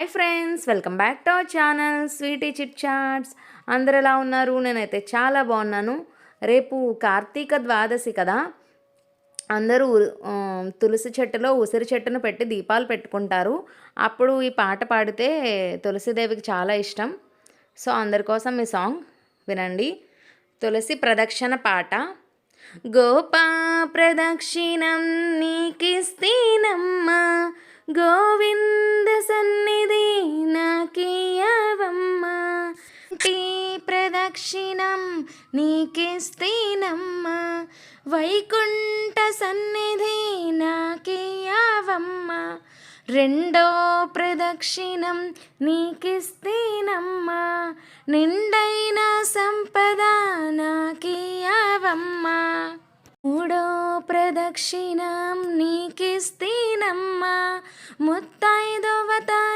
Hi friends welcome back to our channel sweety chit chats అందరు ఎలా ఉన్నారు? నేనైతే చాలా బాగున్నాను. రేపు కార్తీక ద్వాదశి కదా. అందరూ తులసి చెట్టులో ఉసిరి చెట్టును పెట్టి దీపాలు పెట్టుకుంటారు. అప్పుడు ఈ పాట పాడితే తులసిదేవికి చాలా ఇష్టం. సో అందరి కోసం ఈ సాంగ్ వినండి. తులసి ప్రదక్షిణ పాట. గోపా ప్రదక్షిణం నీకిస్తే ప్రదక్షిణం నీకిస్తేనమ్మా వైకుంఠ సన్నిధి నాకియవమ్మా రెండో ప్రదక్షిణం నీకిస్తేనమ్మా నిండైన సంపద నాకియవమ్మా మూడో ప్రదక్షిణం నీకిస్తేనమ్మా ముత్తైదవతనము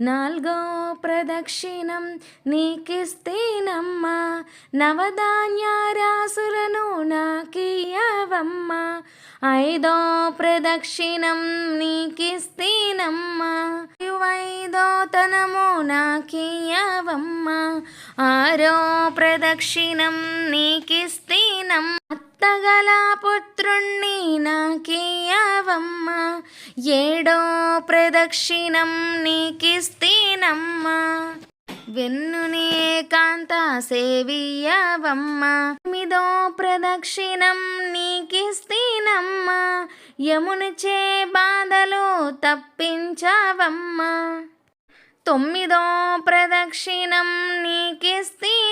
నాల్గో ప్రదక్షిణం నీకిస్తేనమ్మా నవధాన్య రాసులను నాకియవమ్మా ఐదో ప్రదక్షిణం నీకిస్తేనమ్మా ఐదో నాకియవమ్మా ఆరో ప్రదక్షిణం నీకిస్తేనమ్మా. పుట్టగల పుత్రుణ్ణి నాకియవమ్మా ఏడో ప్రదక్షిణం నీకిస్తేనమ్మా. వెన్నునే కాంత సేవియవమ్మా మిదో ప్రదక్షిణం నీకిస్తేనమ్మా. యమునిచే బాధలు తప్పించవమ్మా. తొమ్మిదో ప్రదక్షిణం నీకిస్తీ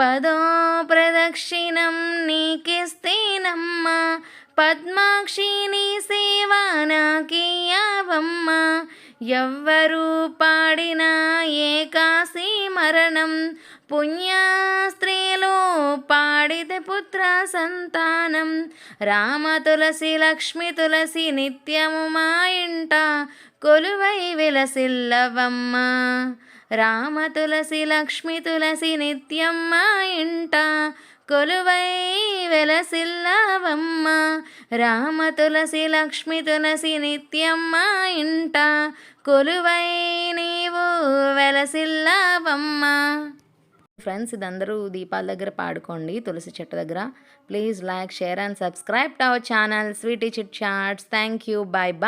పదో ప్రదక్షిణం నీకిస్తేనమ్మా. పద్మాక్షిని సేవ నాకియవమ్మా ఎవ్వరూ పాడిన ఏకాశి మరణం పుణ్యాస్త్రీలో పాడితే పుత్ర సంతానం. రామ తులసి లక్ష్మి తులసి నిత్యము మా ఇంట కొలువై విలసిల్లవమ్మ. రామ తులసి లక్ష్మి తులసి నిత్యం మా ఇంట కొలువై వెలసిల్లవమ్మ. రామ తులసి లక్ష్మి తులసి నిత్యం మా ఇంట కొలువై నీవు వెలసిల్లవమ్మ. ఫ్రెండ్స్ ఇదందరూ దీపాల దగ్గర పాడుకోండి తులసి చెట్టు దగ్గర. Please like share and subscribe to our channel sweety chit chats thank you bye bye